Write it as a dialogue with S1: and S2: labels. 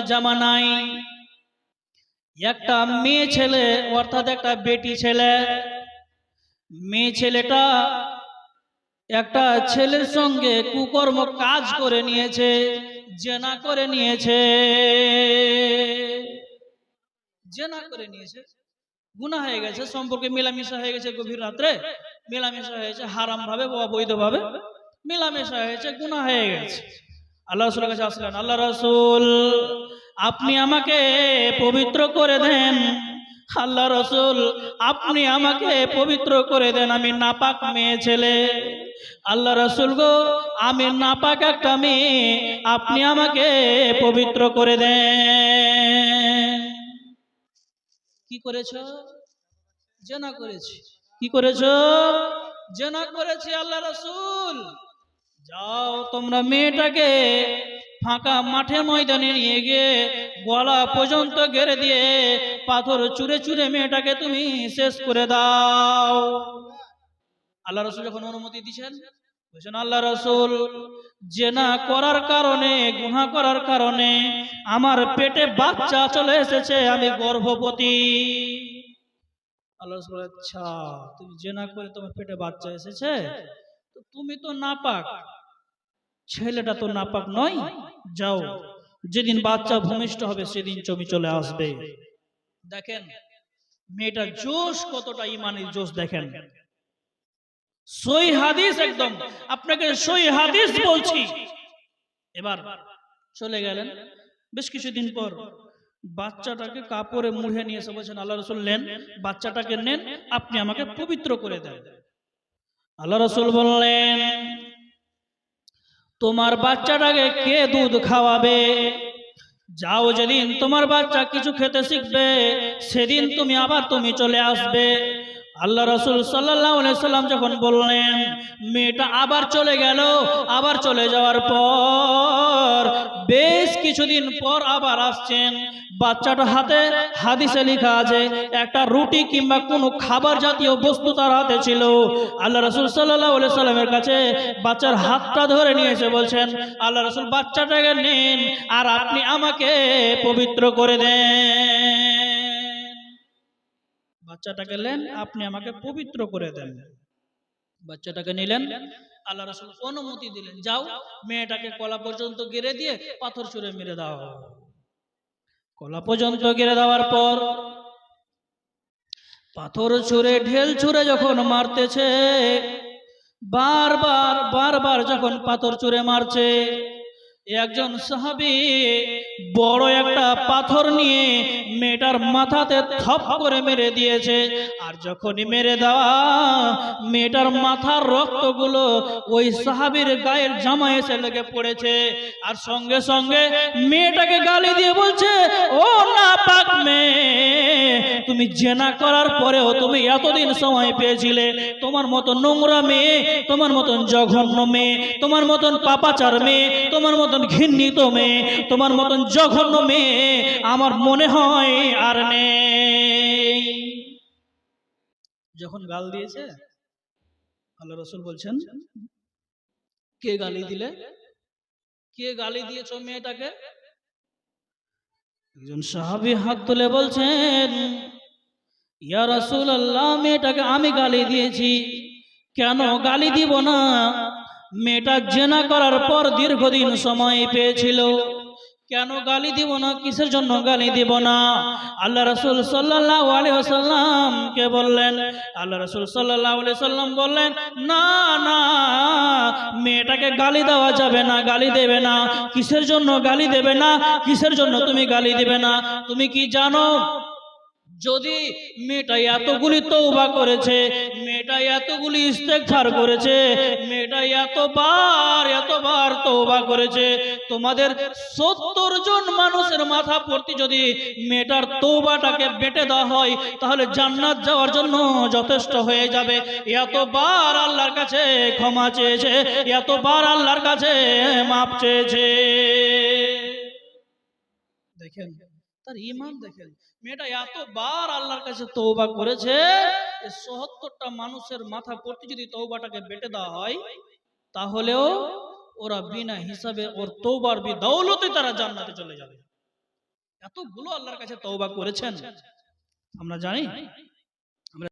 S1: জামানায় একটা মেয়ে ছেলে, অর্থাৎ একটা বেটি ছেলে। মেয়ে ছেলেটা একটা ছেলের সঙ্গে কুকর্ম কাজ করে নিয়েছে, জেনা করে নিয়েছে। জেনা করে নিয়েছে। গুনাহ হয়ে গেছে, সম্পর্কে মেলামেশা হয়ে গেছে গভীর রাত্রে। মেলামেশা হয়েছে হারাম ভাবে বা অবৈধ ভাবে মেলামেশা হয়েছে গুনাহ হয়ে গেছে। আল্লাহ রসুলের কাছে আসলেন, আল্লাহ রসুল, আপনি আমাকে পবিত্র করে দেন। আল্লাহ রসুল, আপনি আমাকে পবিত্র করে দেন, আমি নাপাক মেয়ে ছেলে। আল্লাহ রসুল গো, আমি নাপাক একটা মেয়ে, আপনি আমাকে পবিত্র করে দেন। কি করেছ? জেনা করেছি। কি করেছ? জেনা করেছি আল্লাহ রসুল। যাও তোমরা মেয়েটাকে ফাঁকা মাঠে ময়দানে নিয়ে গিয়ে গলা পর্যন্ত গেড়ে দিয়ে পাথর চুরে চুরে মেয়েটাকে তুমি শেষ করে দাও। আল্লাহ রসুল যখন অনুমতি দিচ্ছেন বলছেন, আল্লাহ রসুল, জেনা করার কারণে গুহা করার কারণে আমার পেটে বাচ্চা চলে এসেছে, আমি গর্ভবতী। আল্লাহ রসুল আচ্ছা তুমি জেনা করে তোমার পেটে বাচ্চা এসেছে? তুমি তো নাপাক। ছেলেটা তো নাপাক নয়, যাও। যেদিন বাচ্চা ভূমিষ্ঠ হবে, সেদিন জমি চলে আসবে। দেখেন মেয়েটার জোশ কতটা ইমানের জোশ, দেখেন। সই হাদিস একদম। আপনাকে সই হাদিস বলছি। এবার চলে গেলেন। বেশ কিছুদিন পর বাচ্চাটাকে কাপড়ে মুড়ে নিয়ে এসে বলছেন, আল্লাহ রসুল নেন, বাচ্চাটাকে নেন, আপনি আমাকে পবিত্র করে দেন। আল্লাহ রসুল বললেন তোমার বাচ্চাটাকে কে দুধ খাওয়াবে? যাও যেদিন তোমার বাচ্চা কিছু খেতে শিখবে, সেদিন তুমি আবার তুমি চলে আসবে। আল্লাহ রসুল সাল্লাম যখন বললেন, মেয়েটা আবার চলে গেল, আবার চলে যাওয়ার পর বেশ কিছুদিন পর আবার আসছেন। বাচ্চাটা হাতে হাদিসে লেখা আছে, একটা রুটি কিংবা কোনো খাবার জাতীয় বস্তু তার হাতে ছিল। আল্লাহ রসুল সাল্লাহ সাল্লামের কাছে বাচ্চার হাতটা ধরে নিয়েছে, বলছেন, আল্লাহ রসুল, বাচ্চাটাকে নেন আর আপনি আমাকে পবিত্র করে দেন। বাচ্চাটাকে নেন, আপনি আমাকে পবিত্র করে দেন। বাচ্চাটাকে নিলেন আল্লাহ রসুল অনুমতি দিলেন, যাও, মেয়েটাকে কলা পর্যন্ত গেড়ে দিয়ে পাথর ছুঁড়ে মেরে দাও। কলা পর্যন্ত গেড়ে দেওয়ার পর পাথর ছুঁড়ে, ঢেল ছুঁড়ে যখন মারতেছে, বারবার বারবার যখন পাথর ছুঁড়ে মারছে, একজন সাহাবি বড় একটা পাথর নিয়ে মেয়েটার মাথাতে থপ করে মেরে দিয়েছে। আর যখনই মেরে দেওয়া, মেয়েটার মাথার রক্তগুলো ওই সাহাবির গায়ের জামা এসে লেগে পড়েছে। আর সঙ্গে সঙ্গে মেয়েটাকে গালি দিয়ে বলছে, ও না পাক মেয়ে, তুমি জেনা করার পরেও তুমি এতদিন সময় পেয়েছিলে। তোমার মতো নোংরা মেয়ে, তোমার মতন জঘন্য মেয়ে, তোমার মতন পাপাচার মেয়ে, তোমার মতন ঘৃণিত মেয়ে, তোমার মতন জঘন্য মেয়ে আমার মনে হয় আর নেই। যখন গাল দিয়েছে, আল্লাহ রসুল বলছেন, কে গালি দিলে? কে গালি দিয়েছ মেয়েটাকে? একজন সাহাবি হাত তুলে বলছেন, ইয়া রাসূল আল্লাহ মেয়েটাকে আমি গালি দিয়েছি। কেন গালি দিব না? মেয়েটা জেনা করার পর দীর্ঘদিন সময় পেয়েছিল। কেন গালি দিব না? কিসের জন্য গালি দিব না? আল্লাহ রসুল সাল্লাহ আলিয়াল্লামকে বললেন? আল্লাহ রসুল সাল্লাহ সাল্লাম বললেন, না না, মেয়েটাকে গালি দেওয়া যাবে না, গালি দেবে না। কিসের জন্য গালি দেবে না? কিসের জন্য তুমি গালি দেবে না? তুমি কি জানো যদি মেয়েটা এতগুলি তৌবা করেছে, মেয়েটা এতগুলি ইস্তেকফার করেছে, মেয়েটা এতবার এতবার তৌবা করেছে, তোমাদের সত্তর জন মানুষের মাথা পড়তে যদি মেয়েটার তৌবাটাকে বেটে দেওয়া হয়, তাহলে জান্নাত যাওয়ার জন্য যথেষ্ট হয়ে যাবে। এতবার আল্লাহর কাছে ক্ষমা চেয়েছে, এতবার আল্লাহর কাছে মাপ চেয়েছে। দেখেন তার ইমান দেখেন মেয়েটা এতবার আল্লাহর কাছে তৌবা করেছে যে সহত্তরটা মানুষের মাথা পড়তে যদি তৌবাটাকে বেটে দেওয়া হয় তাহলেও ওরা বিনা হিসাবে ওর তৌবার বি দৌলতে তারা জান্নাতে চলে যাবে। এতগুলো আল্লাহর কাছে তৌবা করেছেন। আমরা জানি